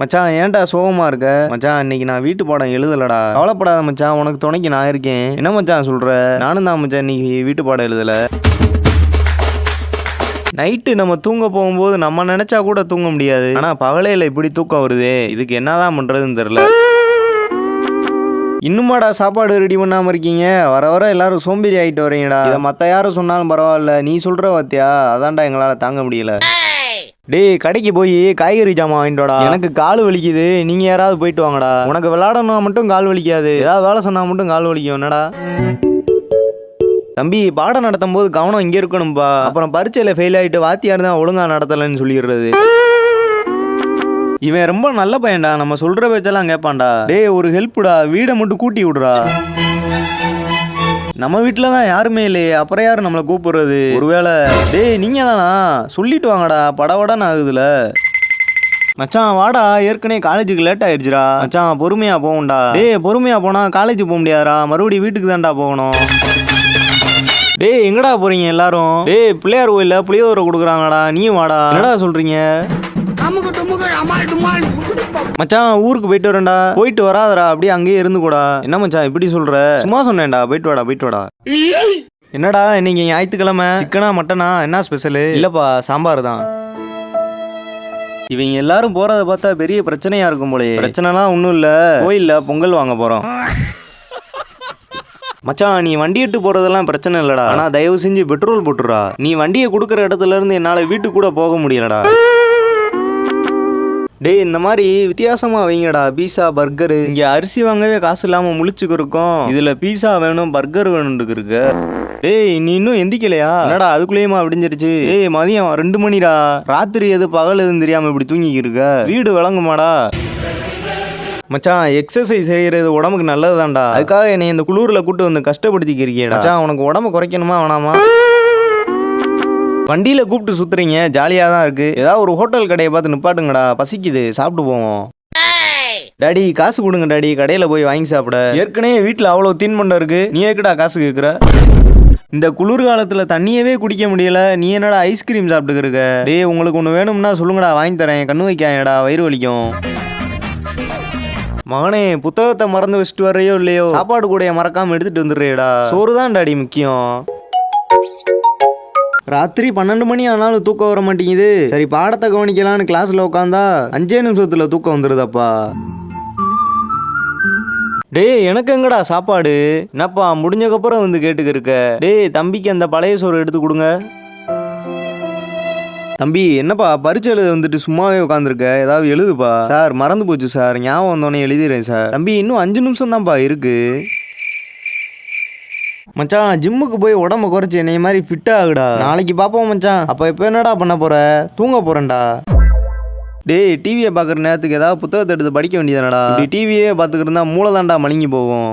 மச்சான் ஏன்டா சோகமா இருக்க? மச்சான் இன்னைக்கு நான் வீட்டு பாடம் எழுதலடா. கவலைப்படாத மச்சான் உனக்கு துணைக்கு நான் இருக்கேன். என்ன மச்சான் சொல்ற? நானும் தான் மச்சான் இன்னைக்கு வீட்டு பாடம் எழுதல. நைட்டு நம்ம தூங்க போகும்போது நம்ம நினைச்சா கூட தூங்க முடியாது. ஆனா பகலையில இப்படி தூக்கம் வருது. இதுக்கு என்னதான் பண்றதுன்னு தெரியல. இன்னுமாடா சாப்பாடு ரெடி பண்ணாமல் இருக்கீங்க? வர வர எல்லாரும் சோம்பேறி ஆகிட்டு வரீங்கடா. இதை யாரும் சொன்னாலும் பரவாயில்ல. நீ சொல்கிற வாத்தியா அதான்டா எங்களால் தாங்க முடியல. டேய் கடைக்கு போய் காய்கறி ஜாமான் வாங்கிட்டு வாடா எனக்கு கால் வலிக்குது. நீங்க யாராவது போயிட்டு வாங்கடா. உனக்கு விளையாடணும் மட்டும் கால் வலிக்காது. ஏதாவது வேலை சொன்னா மட்டும் கால் வலிக்கும். என்னடா? தம்பி பாடம் நடத்தும் போது கவனம் இங்கே இருக்கணும்பா. அப்புறம் பரீட்சையில் ஃபெயில் ஆகிட்டு வாத்தியார் தான் ஒழுங்கா நடத்தலைன்னு சொல்லிடுறது. இவன் ரொம்ப நல்ல பையன்டா. நம்ம சொல்ற பேச்செல்லாம் கேட்பான்டா. டேய் ஒரு ஹெல்ப்டா வீடை மட்டும் கூட்டி விடுறா. நம்ம வீட்டில் தான் யாருமே இல்லையே. அப்புறம் யார் நம்மளை கூப்பிடுறது? ஒருவேளை டேய் நீங்கள் தானா? சொல்லிட்டு வாங்கடா. படவடன்னு ஆகுதுல. மச்சான் வாடா. ஏற்கனவே காலேஜுக்கு லேட் ஆயிடுச்சுடா. மச்சான் பொறுமையா போகும்டா டேய் பொறுமையா போனா காலேஜ் போக முடியாதா மறுபடியும் வீட்டுக்கு தான்டா போகணும். டேய் எங்கடா போறீங்க எல்லாரும்? டேய் பிள்ளையார் கோயில புளியோதரை கொடுக்குறாங்கடா. நீ வாடா. என்னடா சொல்றீங்க? மச்சான் ஊருக்கு போயிட்டு வரேன்டா. போயிட்டு வராதடா அப்படியே அங்கேயே இருந்து கூடா. என்ன மச்சான் இப்படி சொல்ற? சும்மா சொன்னேன்டா போயிட்டு வாடா போயிட்டு வாடா. என்னடா இன்னைக்கு ஞாயிற்றுக்கிழமை? சிக்கனா மட்டனா என்ன ஸ்பெஷலு இல்லப்பா சாம்பார் தான். இவங்க எல்லாரும் போறத பார்த்தா பெரிய பிரச்சனையா இருக்கும் போலே பிரச்சனைலாம் ஒன்றும் இல்லை. கோயில்ல பொங்கல் வாங்க போறோம். மச்சான் நீ வண்டி எட்டு போறதெல்லாம் பிரச்சனை இல்லடா. ஆனா தயவு செஞ்சு பெட்ரோல் போட்டுறா. நீ வண்டியை கொடுக்குற இடத்துல இருந்து என்னால வீட்டுக்கு கூட போக முடியலடா. டேய் இந்த மாதிரி வித்தியாசமா வைங்கடா. Pizza burger. இங்க அரிசி வாங்கவே காசு இல்லாம முழிச்சுக்கு இருக்கோம். இதுல பீஸா வேணும் பர்கர் வேணும்னு இருக்கு. டேய் நீ இன்னும் எந்திக்கலையா? என்னடா அதுக்குள்ளேயுமா விடிஞ்சிருச்சு? ஏய் மதியம் ரெண்டு மணிடா. ராத்திரி எது பகல் எதுன்னு தெரியாம இப்படி தூங்கிக்கி இருக்க? வீடு விளங்குமாடா. மச்சான் எக்ஸசைஸ் செய்யறது உடம்புக்கு நல்லதுதான்டா. அதுக்காக என்னை இந்த குளூர்ல கூட்டு வந்து கஷ்டப்படுத்திக்கிறீங்கடா மச்சான் உனக்கு உடம்பு குறைக்கணுமா வேணாமா? வண்டியில கூப்பிட்டு சுத்துறீங்க ஜாலியா தான் இருக்கு. ஏதாவது ஒரு ஹோட்டல் கடையை பார்த்து நிப்பாட்டுங்கடா பசிக்குது சாப்பிட்டு போவோம். டாடி காசு கொடுங்க டாடி கடையில போய் வாங்கி சாப்பிட. ஏற்கனவே வீட்டில் அவ்வளோ தீன்மண்டம் இருக்கு. நீ எதுக்குடா காசு கேட்குற இந்த குளிர்காலத்துல தண்ணியவே குடிக்க முடியல. நீ என்னடா ஐஸ்கிரீம் சாப்பிட்டுக்க டேய் உங்களுக்கு ஒன்று வேணும்னா சொல்லுங்கடா வாங்கி தரேன். கண்ணு வைக்காயடா வயிறு வலிக்கும். மகனே புத்தகத்தை மறந்து வச்சுட்டு வரையோ இல்லையோ? சாப்பாடு கூட மறக்காம எடுத்துட்டு வந்துடுறியடா சோறு தான் டாடி முக்கியம். ராத்திரி பன்னெண்டு மணி ஆனாலும் தூக்கம் வர மாட்டேங்குது. சரி பாடத்தை கவனிக்கலாம்னு கிளாஸ்ல உட்காந்தா அஞ்சே நிமிஷத்துல தூக்கம் வந்துருதாப்பா. டேய் எனக்கு எங்கடா சாப்பாடு? என்னப்பா முடிஞ்சக்கப்புறம் வந்து கேட்டுக்க இருக்க டேய் தம்பிக்கு அந்த பழைய சோறு எடுத்து கொடுங்க. தம்பி என்னப்பா பரிச்சை எழுத வந்துட்டு சும்மாவே உட்காந்துருக்க ஏதாவது எழுதுப்பா. சார் மறந்து போச்சு சார். ஞாபகம் வந்தோடனே எழுதிடுறேன் சார். தம்பி இன்னும் அஞ்சு நிமிஷம் தான்ப்பா இருக்கு. மச்சான் ஜிம்முக்கு போய் உடம்ப குறைச்சி என்னைய மாதிரி ஃபிட் ஆகுடா. நாளைக்கு பார்ப்போம் மச்சான். அப்போ இப்போ என்னடா பண்ண போற? தூங்க போறேன்டா. டேய் டிவியை பார்க்குற நேரத்துக்கு ஏதாவது புத்தகத்தை எடுத்து படிக்க வேண்டியதானடா இப்படி டிவியே பார்த்துக்கிருந்தா இருந்தா மூளை தான்டா போகும்.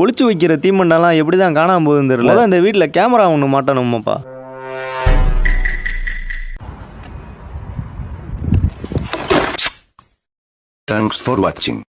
ஒளிச்சு வைக்கிற தீமண்டெல்லாம் எப்படி தான் காணாமல் போகுதுன்னு தெரியல. முதல்ல இந்த வீட்டில் கேமரா ஒன்று மாட்டணுமாப்பா. தேங்க்ஸ் ஃபார் வாட்சிங்